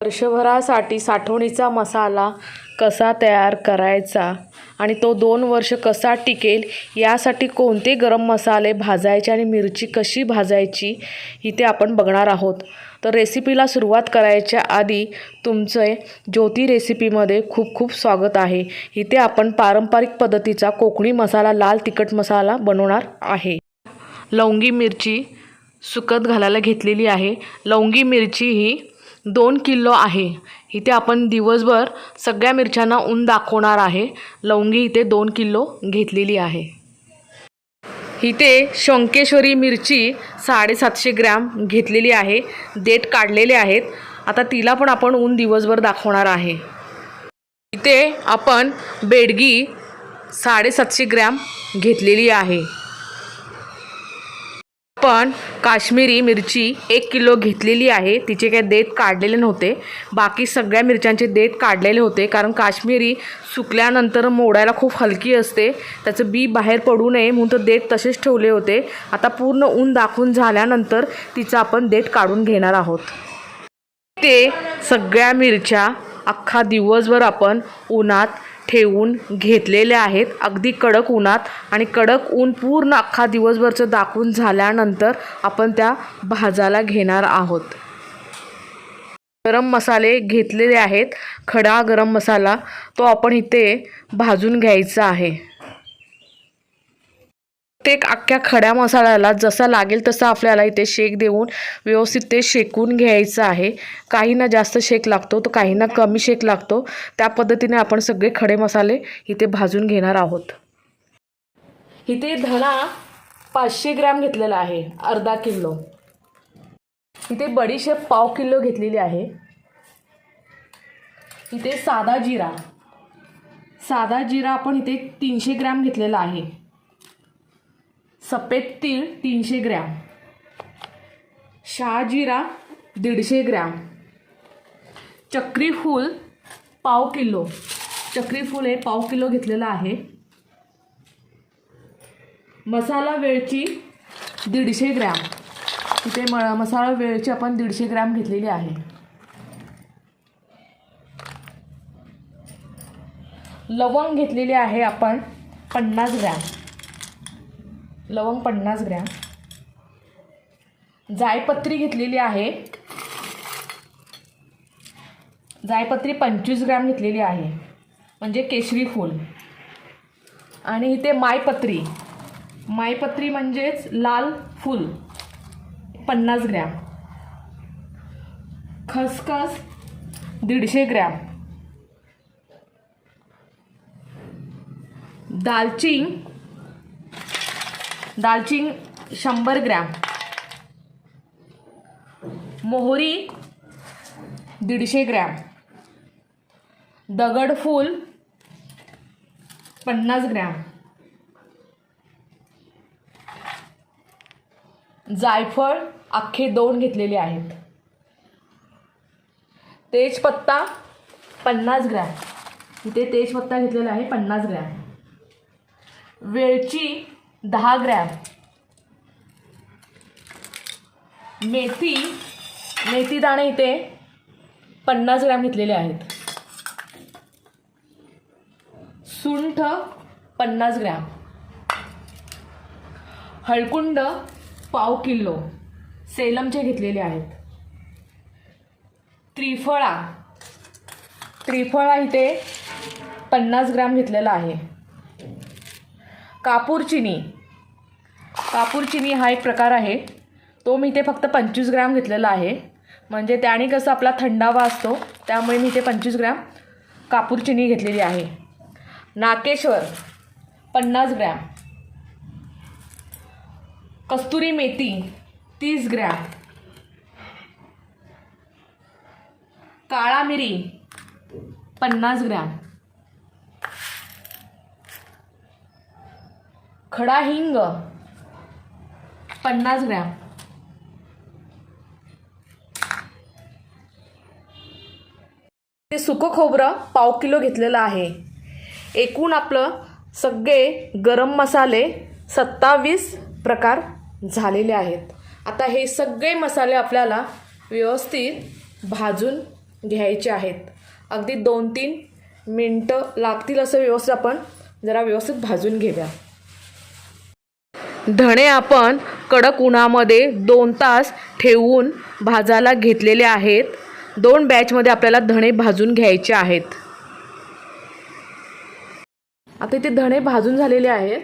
वर्षभरासाठी साठवणीचा मसाला कसा तयार करायचा आणि तो दोन वर्ष कसा टिकेल यासाठी कोणते गरम मसाले भाजायचे आणि मिरची कशी भाजायची इथे आपण बघणार आहोत. तर रेसिपीला सुरुवात करायच्या आधी तुमचे ज्योती रेसिपीमध्ये खूप खूप स्वागत आहे. इथे आपण पारंपरिक पद्धतीचा कोकणी मसाला लाल तिखट मसाला बनवणार आहे. लवंगी मिरची सुकत घालायला घेतलेली आहे. लवंगी मिरची ही दोन किलो आहे. इथे आपण दिवसभर सगळ्या मिरच्यांना ऊन दाखवणार आहे. लवंगी इथे दोन किलो घेतलेली आहे. इथे शंकेश्वरी मिरची साडेसातशे ग्रॅम घेतलेली आहे. देठ काढलेले आहेत. आता तिला पण आपण ऊन दिवसभर दाखवणार आहे. इथे आपण बेडगी साडेसातशे ग्रॅम घेतलेली आहे. पण काश्मीरी मिरची एक किलो घेतलेली आहे. तिचे काही देठ काढलेले नव्हते. बाकी सगळ्या मिरच्यांचे देठ काढलेले होते. कारण काश्मीरी सुकल्यानंतर मोडायला खूप हलकी असते. त्याचं बी बाहेर पडू नये म्हणून तर देठ तसेच ठेवले होते. आता पूर्ण ऊन दाखवून झाल्यानंतर तिचं आपण देठ काढून घेणार आहोत. ते सगळ्या मिरच्या अख्खा दिवसभर आपण उन्हात ठेवून घेतलेल्या आहेत. अगदी कडक उन्हात आणि कडक ऊन पूर्ण अख्खा दिवसभरचं दाखवून झाल्यानंतर आपण त्या भाजायला घेणार आहोत. गरम मसाले घेतलेले आहेत. खडा गरम मसाला तो आपण इथे भाजून घ्यायचा आहे. प्रत्येक अख्ख्या खड्या मसाल्याला जसा लागेल तसा आपल्याला इथे शेक देऊन व्यवस्थित ते शेकून घ्यायचं आहे. काहींना जास्त शेक लागतो तर काहींना कमी शेक लागतो. त्या पद्धतीने आपण सगळे खडे मसाले इथे भाजून घेणार आहोत. इथे धणा पाचशे ग्रॅम घेतलेला आहे अर्धा किलो. इथे बडीशेप पाव किलो घेतलेली आहे. इथे साधा जिरा. साधा जिरा आपण इथे तीनशे ग्रॅम घेतलेला आहे. सफेद तीळ तीनशे ग्रॅम. शहाजिरा दीडशे ग्रॅम. चक्रीफूल पाव किलो. चक्रीफूल हे पाव किलो घेतलेलं आहे. मसाला वेळची दीडशे ग्रॅम. इथे म मसाला वेळची आपण दीडशे ग्रॅम घेतलेली आहे. लवंग घेतलेली आहे आपण पन्नास ग्रॅम. लवंग पन्नास ग्रॅम. जायपत्री घेतलेली आहे. जायपत्री पंचवीस ग्रॅम घेतलेली आहे. म्हणजे केशरी फूल. आणि इथे मायपत्री. मायपत्री म्हणजेच लाल फूल. पन्नास ग्रॅम. खसखस दीडशे ग्रॅम. दालचिंग दालचिंग शंभर ग्रॅम. मोहरी दीडशे ग्रॅम. दगडफूल पन्नास ग्रॅम. जायफळ अख्खे दोन घेतलेले आहेत. तेजपत्ता पन्नास ग्रॅम. इथे तेजपत्ता घेतलेला आहे पन्नास ग्रॅम. वेलची दहा ग्रॅम. मेथी मेथी दाणे इथे पन्नास ग्रॅम घेतलेले आहेत. सुंठ पन्नास ग्रॅम. हळकुंड पाव किलो. सेलमचे घेतलेले आहेत. त्रिफळा. त्रिफळा इथे पन्नास ग्रॅम घेतलेला आहे. कापूर चिनी. कापूरचिनी हा एक प्रकार आहे. तो मी इथे फक्त पंचवीस ग्रॅम घेतलेला आहे. म्हणजे त्याने कसं आपला थंडावा असतो त्यामुळे मी इथे पंचवीस ग्रॅम कापूरचिनी घेतलेली आहे. नाकेश्वर पन्नास ग्रॅम. कस्तुरी मेथी तीस ग्रॅम. काळा मिरी पन्नास ग्रॅम. खडा हिंग पन्नास ग्रॅम. ते सुकं खोबरं पाव किलो घेतलेलं आहे. एकूण आपलं सगळे गरम मसाले सत्तावीस प्रकार झालेले आहेत. आता हे सगळे मसाले आपल्याला व्यवस्थित भाजून घ्यायचे आहेत. अगदी दोन तीन मिनटं लागतील असं व्यवस्थित आपण जरा व्यवस्थित भाजून घेऊया. धणे आपण कडक उन्हामध्ये दोन तास ठेवून भाजायला घेतलेले आहेत. दोन बॅचमध्ये आपल्याला धणे भाजून घ्यायचे आहेत. आता इथे धणे भाजून झालेले आहेत.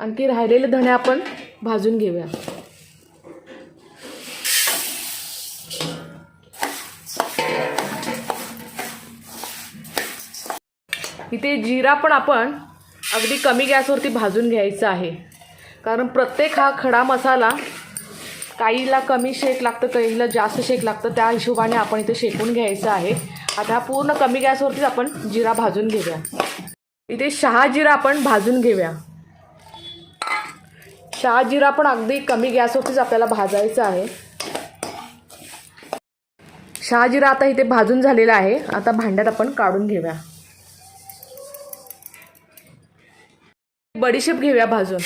आणखी राहिलेले धणे आपण भाजून घेऊया. इथे जिरा पण आपण अगदी कमी गॅसवरती भाजून घ्यायचं आहे. कारण प्रत्येक हा खडा मसाला काहीला कमी शेक लागतं काहीला जास्त शेक लागतं त्या हिशोबाने आपण इथे शेकून घ्यायचं आहे. आता हा पूर्ण कमी गॅसवरतीच आपण जिरा भाजून घेऊया. इथे शहा जिरा आपण भाजून घेऊया. शहा जिरा पण अगदी कमी गॅसवरतीच आपल्याला भाजायचं आहे. शहा जिरा आता इथे भाजून झालेला आहे. आता भांड्यात आपण काढून घेऊया. बडीशेप घेऊया भाजून.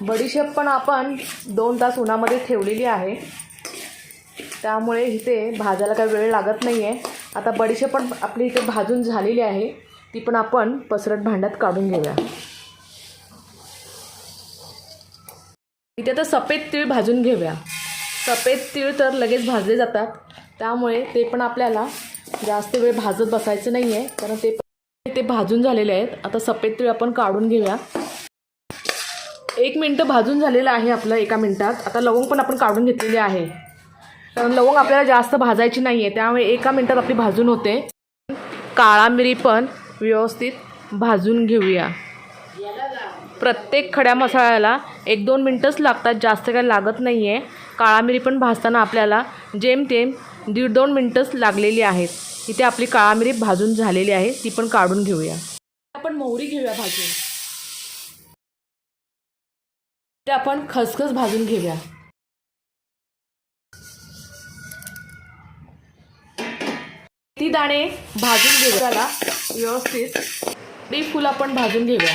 बडीशेप पण आपण दोन तास उन्हामध्ये ठेवलेली आहे. त्यामुळे इथे भाजायला काही वेळ लागत नाही आहे आता बडीशेप पण आपली इथे भाजून झालेली आहे. ती पण आपण पसरट भांड्यात काढून घेऊया. इथे आता सफेद तीळ भाजून घेऊया. सफेद तीळ तर लगेच भाजले जातात. त्यामुळे ते पण आपल्याला जास्त वेळ भाजत बसायचं नाही आहे कारण ते ते भाजून झालेले आहेत. आता सफेद तीळ आपण काढून घेऊया. एक मिनटं भाजून झालेलं आहे आपलं एका मिनटात. आता लवंग पण आपण काढून घेतलेली आहे. कारण लवंग आपल्याला जास्त भाजायची नाही आहे त्यामुळे एका मिनटात आपली भाजून होते. काळा मिरी पण व्यवस्थित भाजून घेऊया. प्रत्येक खड्या मसाल्याला एक दोन मिनटंच लागतात. जास्त काही लागत नाही आहे काळा मिरी पण भाजताना आपल्याला जेमतेम दीड दोन मिनटंच लागलेली आहेत. इथे आपली काळा मिरी भाजून झालेली आहे ती पण काढून घेऊया. आपण मोहरी घेऊया भाजून. इथे आपण खसखस भाजून घेऊया. ती दाणे भाजून घेऊयाला व्यवस्थित ती फुल आपण भाजून घेऊया.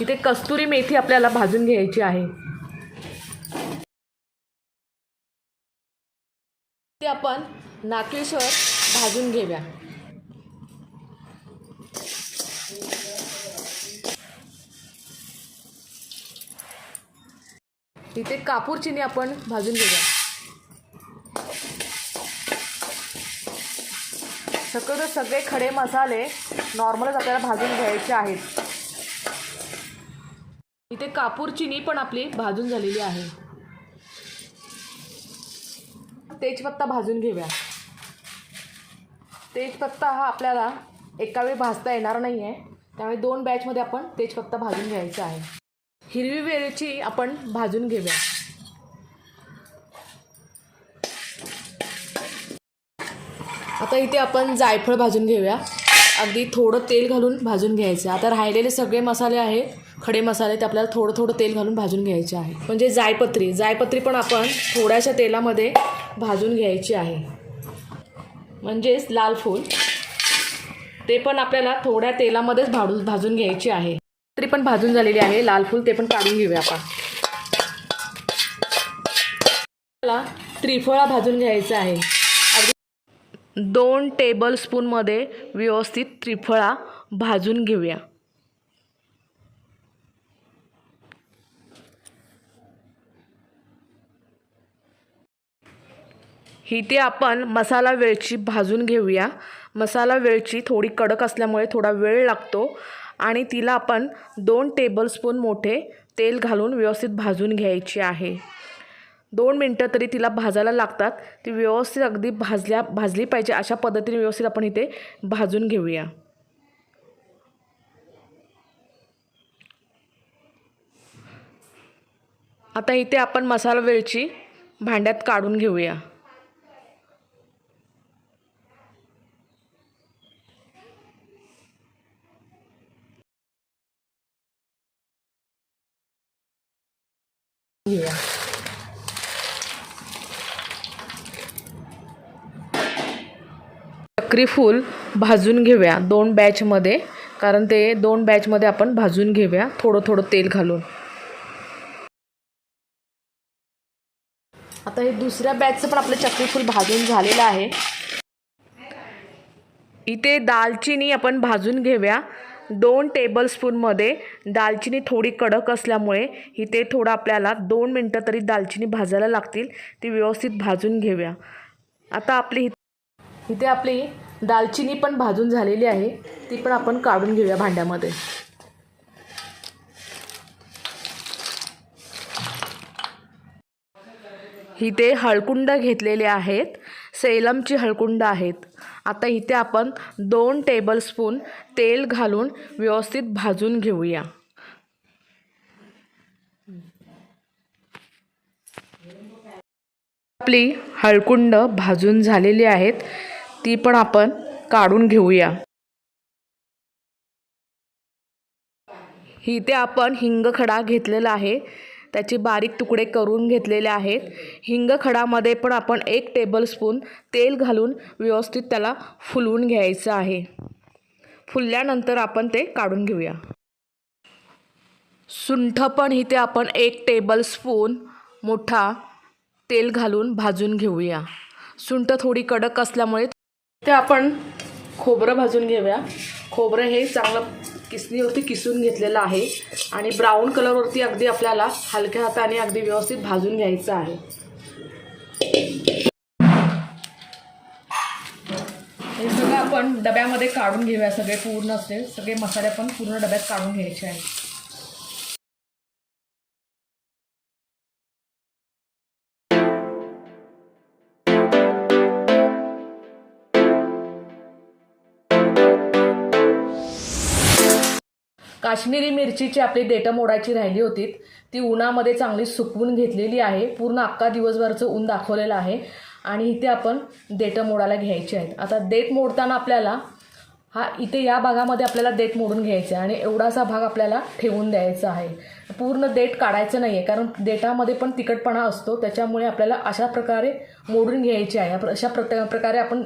इथे कस्तुरी मेथी आपल्याला भाजून घ्यायची आहे. आपण भाजून घेऊया. इथे कापूर चिनी आपण भाजून घेऊया. शक्यतो सगळे खडे मसाले नॉर्मलच आपल्याला भाजून घ्यायचे आहेत. इथे कापूर चिनी पण आपली भाजून झालेली आहे. तेजपत्ता भाजून घेऊया. तेजपत्ता हा आपल्याला एका वेळी भाजता येणार नाही आहे त्यामुळे दोन बॅचमध्ये आपण तेजपत्ता भाजून घ्यायचा आहे. हिरवी वेलची आपण भाजून घेऊया. आता इथे आपण जायफळ भाजून घेऊया. अगदी थोडं तेल घालून भाजून घ्यायचं आता राहिलेले सगळे मसाले आहेत खडे मसाले ते आपल्याला थोडं थोडं तेल घालून भाजून घ्यायचे आहे. म्हणजे जायपत्री जायपत्री पण आपण थोड्याशा तेलामध्ये भाजून घ्यायची आहे. म्हणजेच लाल फूल. ते पण आपल्याला थोड्या तेलामध्येच भाडू भाजून घ्यायची आहे. तरी पण भाजून झालेली आहे. लाल फूल ते पण काढून घेऊया आपण. आपल्याला त्रिफळा भाजून घ्यायचा आहे. दोन टेबल स्पूनमध्ये व्यवस्थित त्रिफळा भाजून घेऊया. इथे आपण मसाला वेलची भाजून घेऊया. मसाला वेलची थोडी कडक असल्यामुळे थोडा वेळ लागतो आणि तिला आपण दोन टेबलस्पून मोठे तेल घालून व्यवस्थित भाजून घ्यायची आहे. दोन मिनटं तरी तिला भाजायला लागतात. ती व्यवस्थित अगदी भाजल्या भाजली पाहिजे अशा पद्धतीने व्यवस्थित आपण इथे भाजून घेऊया. आता इथे आपण मसाला वेलची भांड्यात काढून घेऊया घेऊया. चक्री फूल भाजून घेऊया दोन बॅचमध्ये कारण ते दोन बॅचमध्ये आपण भाजून घेऊया. थोडं थोडं तेल घालून. आता हे दुसऱ्या बॅचचं पण आपलं चक्री फूल भाजून झालेलं आहे. इथे दालचिनी आपण भाजून घेऊया. दोन टेबलस्पूनमध्ये दालचिनी थोडी कडक असल्यामुळे इथे थोडं आपल्याला दोन मिनटं तरी दालचिनी भाजायला लागतील. ती व्यवस्थित भाजून घेऊया. आता आपली इथे आपली दालचिनी पण भाजून झालेली आहे. ती पण आपण काढून घेऊया भांड्यामध्ये. इथे हळकुंड घेतलेले आहेत. सेलमची हळकुंड आहेत. आता इथे आपण दोन टेबलस्पून तेल घालून व्यवस्थित भाजून घेऊया. आपली हळकुंड भाजून झालेली आहेत. ती पण आपण काढून घेऊया. इथे आपण हिंगखडा घेतलेला आहे. त्याचे बारीक तुकडे करून घेतलेले आहेत. हिंगखडामध्ये पण आपण एक टेबलस्पून तेल घालून व्यवस्थित त्याला फुलवून घ्यायचं आहे. फुलल्यानंतर आपण ते काढून घेऊया. सुंठ पण इथे आपण एक टेबलस्पून मोठा तेल घालून भाजून घेऊया. सुंठ थोडी कडक असल्यामुळे ते आपण खोबरं भाजून घेऊया. खोबरं हे चांगलं किसणीवरती किसून घेतलेलं आहे. आणि ब्राऊन कलरवरती अगदी आपल्याला हलक्या हाताने अगदी व्यवस्थित भाजून घ्यायचं आहे. हे सगळं आपण डब्यामध्ये काढून घेऊया. सगळे पूर्ण असते सगळे मसाले पण पूर्ण डब्यात काढून घ्यायचे आहेत. काश्मीरी मिरचीची आपली देटं मोडायची राहिली होती. ती उन्हामध्ये चांगली सुकवून घेतलेली आहे. पूर्ण अख्खा दिवसभरचं ऊन दाखवलेलं आहे. आणि इथे आपण देटं मोडायला घ्यायची आहेत. आता देठ मोडताना आपल्याला हा इथे या भागामध्ये आपल्याला देठ मोडून घ्यायचा आहे. आणि एवढासा भाग आपल्याला ठेवून द्यायचा आहे. पूर्ण देठ काढायचं नाही आहे कारण देठामध्ये पण तिखटपणा असतो. त्याच्यामुळे आपल्याला अशा प्रकारे मोडून घ्यायची आहे. अशा प्रत्ये प्रकारे आपण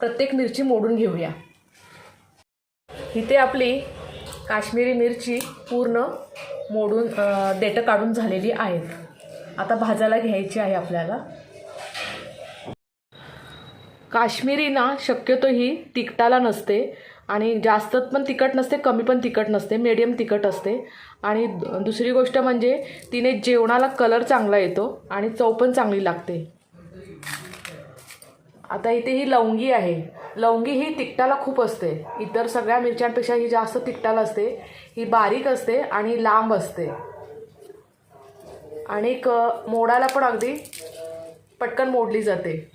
प्रत्येक मिरची मोडून घेऊया. इथे आपली काश्मीरी मिरची पूर्ण मोडून अ, देठं काढून झालेली आहेत. आता भाजायला घ्यायची आहे आपल्याला. काश्मीरी ना शक्यतो ही तिखटाला नसते आणि जास्त पण तिखट नसते कमी पण तिखट नसते मीडियम तिखट असते. आणि दुसरी गोष्ट म्हणजे तिने जेवणाला कलर चांगला येतो आणि चव पण चांगली लागते. आता इथे ही लवंगी आहे. लवंगी ही तिखटाला खूप असते. इतर सगळ्या मिरच्यांपेक्षा ही जास्त तिखटाला असते. ही बारीक असते आणि लांब असते. आणि क मोडायला पण अगदी पटकन मोडली जाते.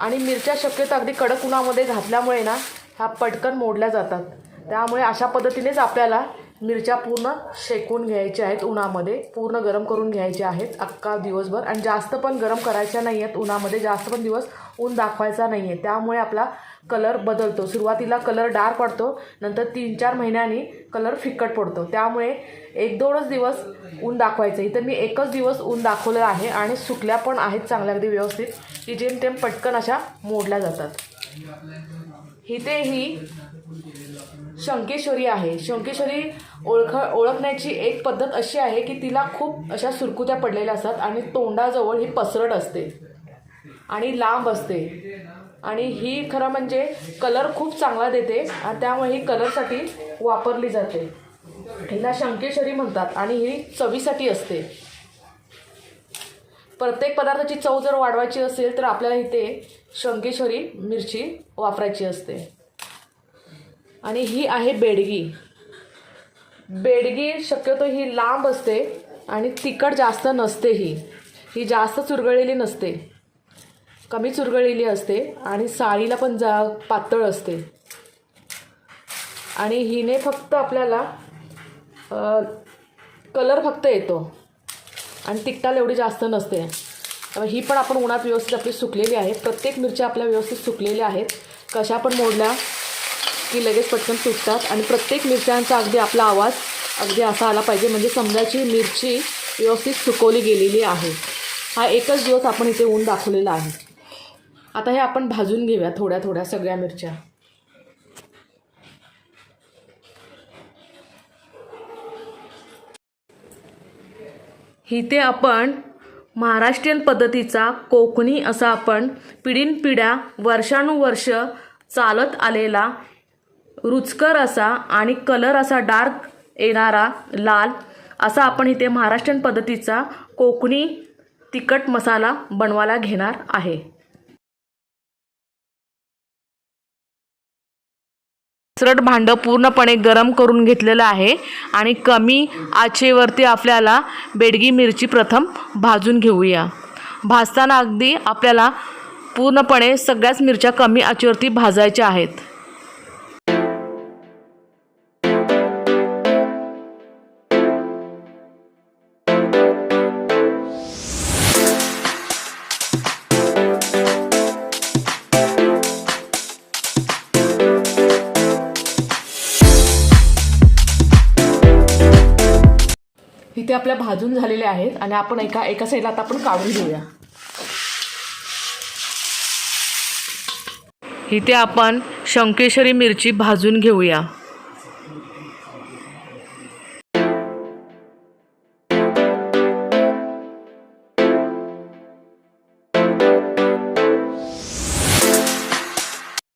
आणि मिरच्या शक्यतो अगदी कडक उन्हामध्ये घातल्यामुळे ना ह्या पटकन मोडल्या जातात. त्यामुळे अशा पद्धतीनेच आपल्याला मिरच्या पूर्ण शेकून घ्यायच्या आहेत उन्हामध्ये. पूर्ण गरम करून घ्यायच्या आहेत अख्खा दिवसभर. आणि जास्त पण गरम करायच्या नाही आहेत उन्हामध्ये. जास्त पण दिवस ऊन दाखवायचा नाही आहे त्यामुळे आपला कलर बदलतो. सुरुवातीला कलर डार्क पडतो नंतर तीन चार महिन्यांनी कलर फिक्कट पडतो. त्यामुळे एक दोनच दिवस ऊन दाखवायचं. इथं मी एकच दिवस ऊन दाखवलं आहे आणि सुकल्या पण आहेत चांगल्या अगदी व्यवस्थित. की जेमतेम पटकन अशा मोडल्या जातात. इथे ही शंकेश्वरी आहे. शंकेश्वरी ओळख ओळखण्याची एक पद्धत अशी आहे की तिला खूप अशा सुरकुत्या पडलेल्या असतात आणि तोंडाजवळ ही पसरट असते आणि लांब असते. आणि ही खरं म्हणजे कलर खूप चांगला देते आणि त्यामुळे ही कलरसाठी वापरली जाते. हिला शंकेश्वरी म्हणतात आणि ही चवीसाठी असते. प्रत्येक पदार्थाची चव जर वाढवायची असेल तर आपल्याला इथे शंकेश्वरी मिरची वापरायची असते. आणि ही आहे बेडगी. बेडगी शक्यतो ही लांब असते आणि तिखट जास्त नसते ही ही जास्त चुरगळलेली नसते. कमी चुरगळलेली असते आणि साळीला पण जा पातळ असते. आणि हिने फक्त आपल्याला कलर फक्त येतो. आणि तिखटाल एवढी जास्त नसते. त्यामुळे ही पण आपण उन्हात व्यवस्थित आपली सुकलेली आहे. प्रत्येक मिरच्या आपल्या व्यवस्थित सुकलेल्या आहेत. कशा पण मोडल्या की लगेच पटकन सुटतात आणि प्रत्येक मिरच्यांचा अगदी आपला आवाज अगदी असा आला पाहिजे. म्हणजे समजायची मिरची व्यवस्थित सुकवली गेलेली आहे. हा एकच दिवस आपण इथे ऊन दाखवलेला आहे. आता हे आपण भाजून घेऊया थोड्या थोड्या सगळ्या मिरच्या. इथे आपण महाराष्ट्रीयन पद्धतीचा कोकणी असा आपण पिढीनपिढ्या वर्षानुवर्ष चालत आलेला रुचकर असा आणि कलर असा डार्क येणारा लाल असा आपण इथे महाराष्ट्रीयन पद्धतीचा कोकणी तिखट मसाला बनवायला घेणार आहे. मिश्रट भांडं पूर्णपणे गरम करून घेतलेलं आहे आणि कमी आचेवरती आपल्याला बेडगी मिरची प्रथम भाजून घेऊया. भाजताना अगदी आपल्याला पूर्णपणे सगळ्याच मिरच्या कमी आचेवरती भाजायच्या आहेत. आपल्या भाजून झालेल्या आहेत आणि आपण एका एका साईडला आता आपण काढून घेऊया. इथे आपण शंकेश्वरी मिरची भाजून घेऊया.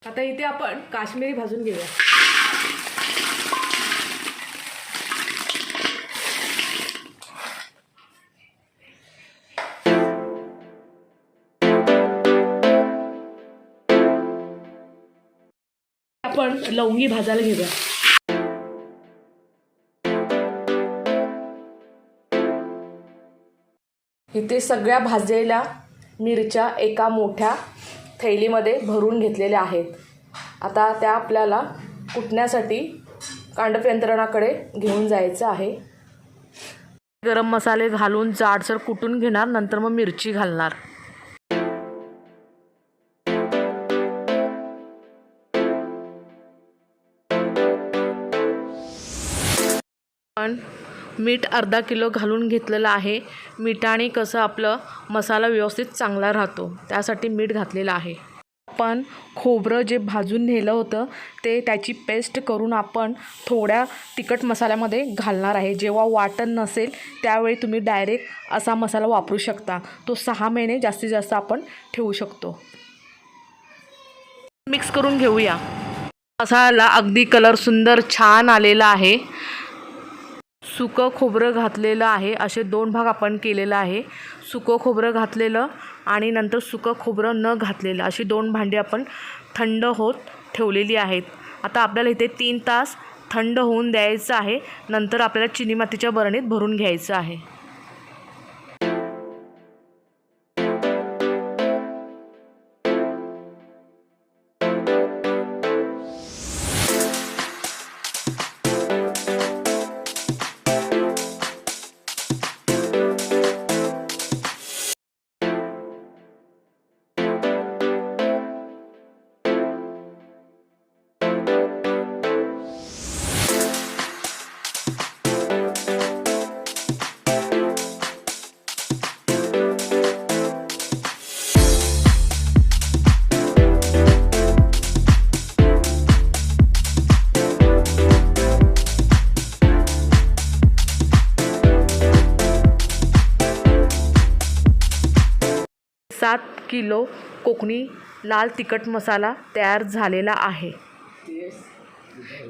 आता इथे आपण काश्मीरी भाजून घेऊया. लवंगी भाजायला घेऊया. इथे सगळ्या भाजलेल्या मिरच्या एका मोठ्या थैलीमध्ये भरून घेतलेल्या आहेत. आता त्या आपल्याला कुटण्यासाठी कांडप यंत्रणाकडे घेऊन जायचं आहे. गरम मसाले घालून जाडसर कुटून घेणार नंतर मग मिरची घालणार. पण मीठ अर्धा किलो घालून घेतलेलं आहे. मिठाने कसं आपलं मसाला व्यवस्थित चांगला राहतो त्यासाठी मीठ घातलेलं आहे. आपण खोबरं जे भाजून नेलं होतं ते त्याची पेस्ट करून आपण थोड्या तिखट मसाल्यामध्ये घालणार आहे. जेव्हा वाटण नसेल त्यावेळी तुम्ही डायरेक्ट असा मसाला वापरू शकता. तो सहा महिने जास्तीत जास्त आपण ठेवू शकतो. मिक्स करून घेऊया. मसाला अगदी कलर सुंदर छान आलेला आहे. सुकं खोबरं घातलेलं आहे. असे दोन भाग आपण केलेलं आहे. सुकं खोबरं घातलेलं आणि नंतर सुकं खोबरं न घातलेलं. अशी दोन भांडी आपण थंड होत ठेवलेली आहेत. आता आपल्याला इथे तीन तास थंड होऊन द्यायचं आहे. नंतर आपल्याला चिनी मातीच्या बरणीत भरून घ्यायचं आहे. सात किलो कोकणी लाल तिखट मसाला तयार झालेला आहे.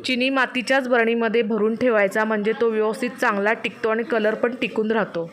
चिनी मातीच्याच बरणीमध्ये भरून ठेवायचा म्हणजे तो व्यवस्थित चांगला टिकतो आणि कलर पण टिकून राहतो.